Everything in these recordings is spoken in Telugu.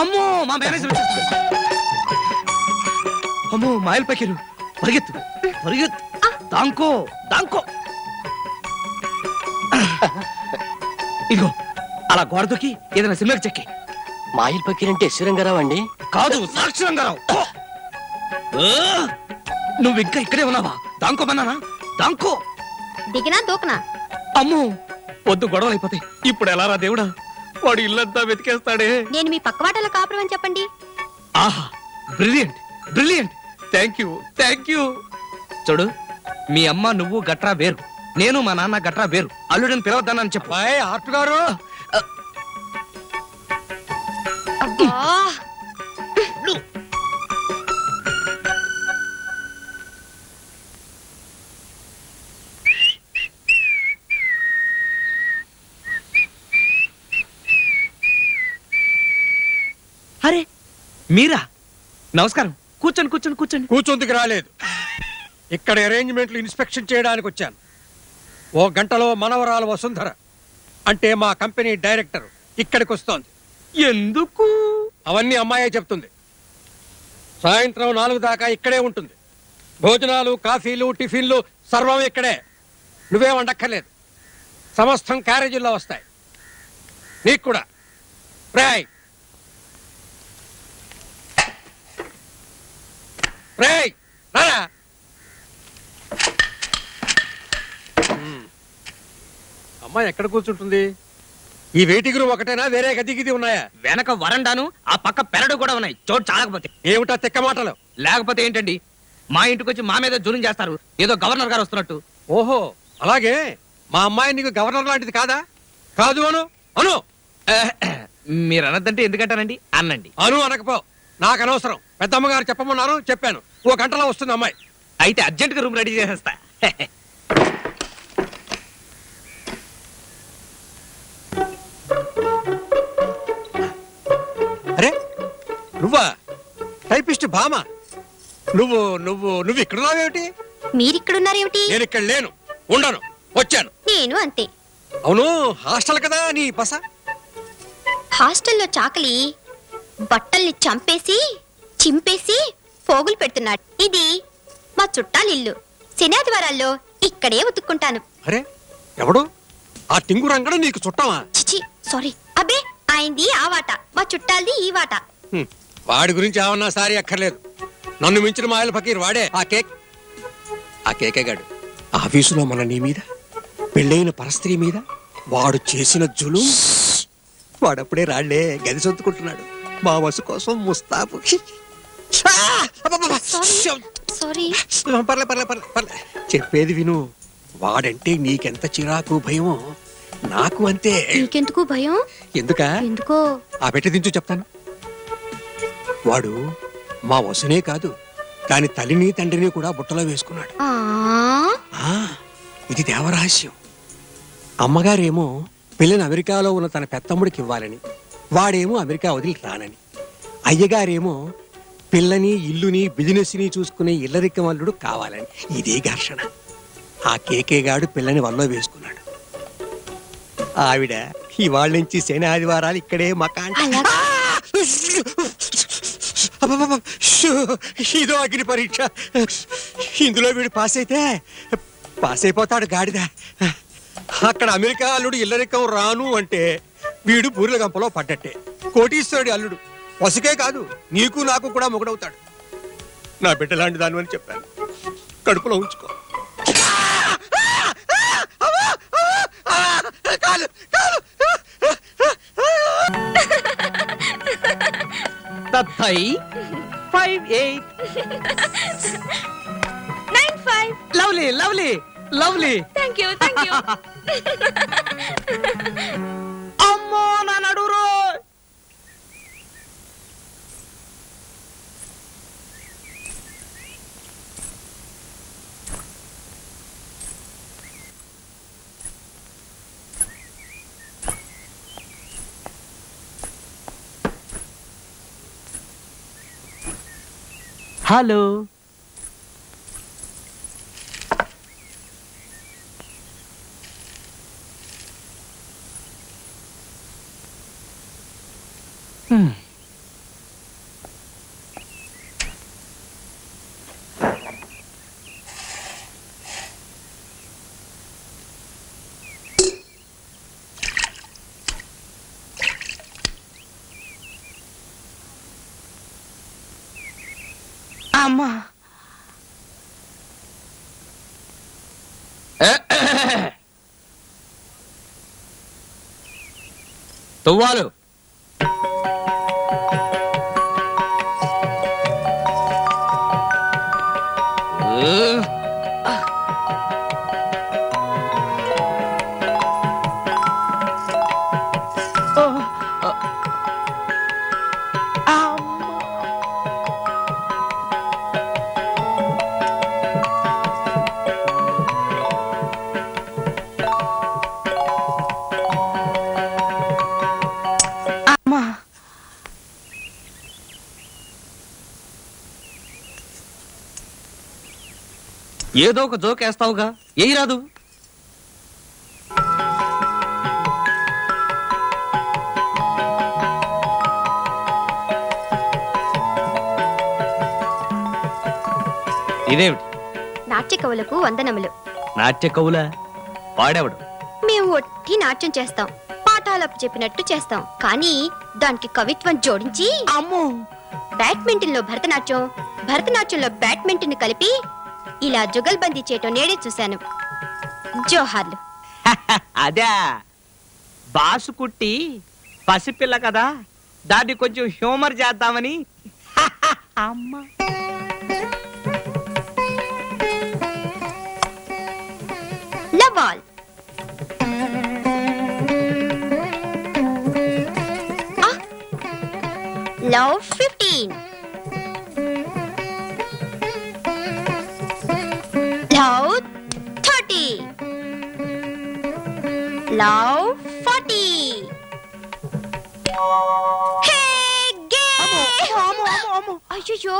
అమ్మో మా మేనేజర్ వచ్చేస్తుంది అమ్మో మాయల పకీరు పరిగెత్తు పరిగెత్తు. దాంకో దాంకో. ఇదిగో అలా గోడ దూకి ఏదైనా సినిమాకి చెక్కి. మాయిల్ పకీర్ అంటే రంగారావు అండి? కాదు సాక్షి రంగారావు! నువ్వు ఇంకా ఇక్కడే ఉన్నావా? దాంకోమన్నానా దాంకో. దిగినా దూకనా? అమ్మో వద్దు గొడవలు అయిపోతాయి. ఇప్పుడు ఎలా రా దేవుడా? వాడు ఇల్లంతా వెతికేస్తాడే. నేను మీ పక్క వాటలో కాపురం అని చెప్పండి. ఆహా brilliant brilliant thank you thank you చూడు మీ అమ్మ నువ్వు గట్రా వేరు. నేను మా నాన్న గట్రా వేరు. అల్లుడిని పిలవద్దానని చెప్పు. ఆర్ట్ గారు. అబ్బా మీరా? నమస్కారం. కూర్చోండి కూర్చోండి కూర్చోండి. కూర్చొందుకు రాలేదు. ఇక్కడ అరేంజ్మెంట్లు ఇన్స్పెక్షన్ చేయడానికి వచ్చాను. ఓ గంటలో మనవరాలు వసుంధర అంటే మా కంపెనీ డైరెక్టర్ ఇక్కడికి వస్తోంది. ఎందుకు? అవన్నీ అమ్మాయే చెప్తుంది. సాయంత్రం నాలుగు దాకా ఇక్కడే ఉంటుంది. భోజనాలు కాఫీలు టిఫిన్లు సర్వం ఇక్కడే. నువ్వే వండక్కర్లేదు. సమస్తం క్యారేజీల్లో వస్తాయి. నీకు కూడా. రాయ్! రాయ్ రారా. అమ్మాయి ఎక్కడ కూర్చుంటుంది? ఈ వెయిటింగ్ రూమ్ ఒకటేనా వేరే గది గిది ఉన్నాయా? వెనక వరండాను ఆ పక్క పెరడు కూడా ఉన్నాయి. చోటు చాలకపోతే. ఏమిటా తెక్క మాటలు? లేకపోతే ఏంటండి? మా ఇంటికి వచ్చి మా మీద జూలిం చేస్తారు. ఏదో గవర్నర్ గారు వస్తున్నట్టు. ఓహో అలాగే. మా అమ్మాయి నీకు గవర్నర్ లాంటిది కాదా? కాదు అను అను. మీరు అనద్దంటే ఎందుకంటానండి? అన్నండి. అను అనకపో నాకు అనవసరం. పెద్దమ్మగారు చెప్పమన్నారు చెప్పాను. ఓ గంటలో వస్తుంది అమ్మాయి. అయితే అర్జెంట్గా రూమ్ రెడీ చేసేస్తా. అరే నువ్వా? టైపిస్ట్ భామ. నువ్వు నువ్వు నువ్వు ఇక్కడ ఉన్నావేమిటి మీరిక్కడున్నారేమిటి? నేను ఇక్కడ లేను. ఉండను. వచ్చాను. నేను అంతే. అవును హాస్టల్ కదా నీ బస? హాస్టల్లో చాకలి బట్టల్ని చంపేసి చింపేసి పోగులు పెడుతున్నాడు. ఇది మా చుట్టాలిల్లు. శనాదివారాల్లో ఇక్కడే ఉతుక్కుంటాను. అరే ఎవడు? ఆ టింగు రంగడు నీకు చుట్టమా? చిచి సారీ. అబ్బే ఆయనది ఆ వాట. మా చుట్టాలది ఈ వాట. హ్మ్. వాడి గురించి ఏమన్నా సారీ అక్కర్లేదు. నన్ను మించిన మాయల ఫకీర్ వాడే ఆ కేక్. ఆ కేకే గాడు. ఆఫీసులో మన నీ మీద పెళ్ళైన పరస్త్రీ మీద వాడు చేసిన జులు. వాడప్పుడే రాళ్ళే గది సొత్తుకుంటున్నాడు మా వసు కోసం ముస్తాబు! సారీ పర్లే పర్లే పర్లే పర్లే. చెప్పేది విను. వాడంటే నీకెంత చిరాకు భయమో? నాకు అంతే. నీకెందుకు భయం? ఎందుకా? ఎందుకో? ఆ పెట్టి దించు చెప్తాను. వాడు మా వసునే కాదు. దాని తల్లిని తండ్రిని కూడా బుట్టలో వేసుకున్నాడు. ఇది దేవరహస్యం. అమ్మగారేమో పిల్లని అమెరికాలో ఉన్న తన పెత్తమ్ముడికి ఇవ్వాలని వాడేమో అమెరికా వదిలి రానని. అయ్యగారేమో పిల్లని ఇల్లుని బిజినెస్ని చూసుకునే ఇల్లరికం అల్లుడు కావాలని. ఇదే ఘర్షణ. ఆ కేకేగాడు పిల్లని వల్లో వేసుకున్నాడు. ఆవిడ ఇవాళ నుంచి శని ఆదివారాలు ఇక్కడే మకాన్! ఇదో అగ్ని పరీక్ష. ఇందులో వీడు పాస్ అయితే పాస్ అయిపోతాడు గాడిద. అక్కడ అమెరికా అల్లుడు ఇల్లరికం రాను అంటే వీడు పూర్ల గంపలో పడ్డట్టే. కోటీశ్వరుడి అల్లుడు. పసుకే కాదు నీకు నాకు కూడా మొగుడవుతాడు. నా బిడ్డ లాంటి దాని అని చెప్పాను. కడుపులో ఉంచుకో. తై five eight. Nine five. Lovely lovely lovely. Thank you thank you Hello. అమ్మా. తువ్వాలు. ఏదో ఒక జోక్ వేస్తావుగా. ఏయి రాదు. ఇదేమిటి? నాట్య కవులకు వందనములు. నాట్య కవులా? వాడేవాడు? మేము ఒట్టి నాట్యం చేస్తాం. పాఠాలపు చెప్పినట్టు చేస్తాం. కానీ దానికి కవిత్వం జోడించి అమ్మో! బ్యాడ్మింటన్లో భరతనాట్యం భరతనాట్యంలో బ్యాడ్మింటన్ కలిపి ఇలా జుగల్బందీ చేయటం నేడే చూశాను. జోహార్లు. అదే. బాసు కుట్టి పసిపిల్ల కదా దాన్ని కొంచెం హ్యూమర్ చేద్దామని. అమ్మా. లవ్? లవ్ ఫార్టీ అయ్యో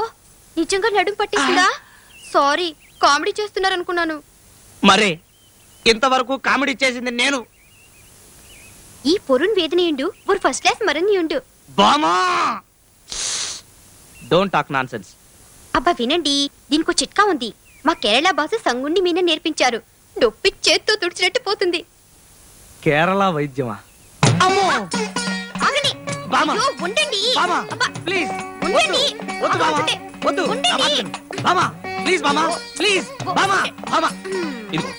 నిజంగా నడుము పట్టేసిందా? సారీ కామెడీ చేస్తున్నారు అనుకున్నాను మరే ఇంతవరకు కామెడీ చేసింది నేను. ఈ పొరుణ్ వేదనయుండు ஒரு ఫస్ట్ క్లాస్ మరణియుండు. బామా! డోంట్ టాక్ నాన్ సెన్స్ అబ్బా వినండి దీనికో చిట్కా ఉంది. మా కేరళ భాష సంగుండి మీన నేర్పించారు. నొప్పి చేత్తో తుడిచినట్టు పోతుంది. కేరళ వైద్యమా? ఆగండి. బామ్మ. అయ్యో, ఉండండి. బామా అబ్బా, ప్లీజ్. ఉండండి. వద్దు బామా. ఉండండి. వద్దు ఉండండి. నా మాట విను. బామా. ప్లీజ్ బామా ప్లీజ్ బామా. బామా ఇదిగో.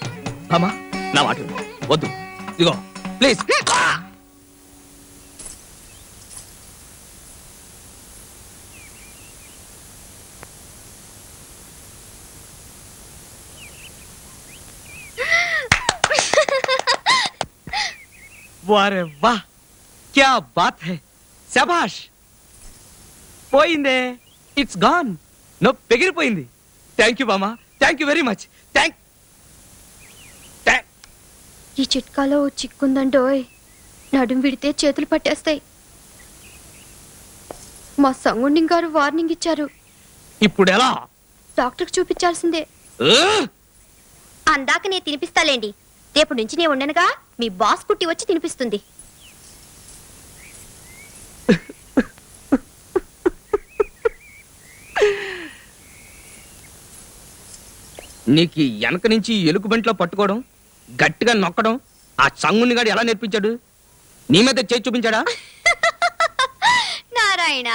బామా నా మాట విను. వద్దు. ఇదిగో ప్లీజ్. వారే వా. క్యా బాత్ హై? శబాష్ పోయిందే. It's gone. నో పెగిరిపోయింది థ్యాంక్ యూ బామా thank you very much thank ఈ చిట్కాలో చిక్కుందండోయ్ నడుం విడితే చేతులు పట్టేస్తాయి. మా సంగుండి గారు వార్నింగ్ ఇచ్చారు. ఇప్పుడు ఎలా డాక్టర్కి చూపించాల్సిందే! అందాక నేను తినిపిస్తాలేండి. రేపు నుంచి నేను ఉండనుగా మీ బాస్ పుట్టి వచ్చి తినిపిస్తుంది. నీకు వెనక నుంచి ఎలుగు బంట్లో పట్టుకోవడం గట్టిగా నొక్కడం ఆ చంగుని గాడు ఎలా నేర్పించాడు? నీ మీద చేసి చూపించాడా? నారాయణ.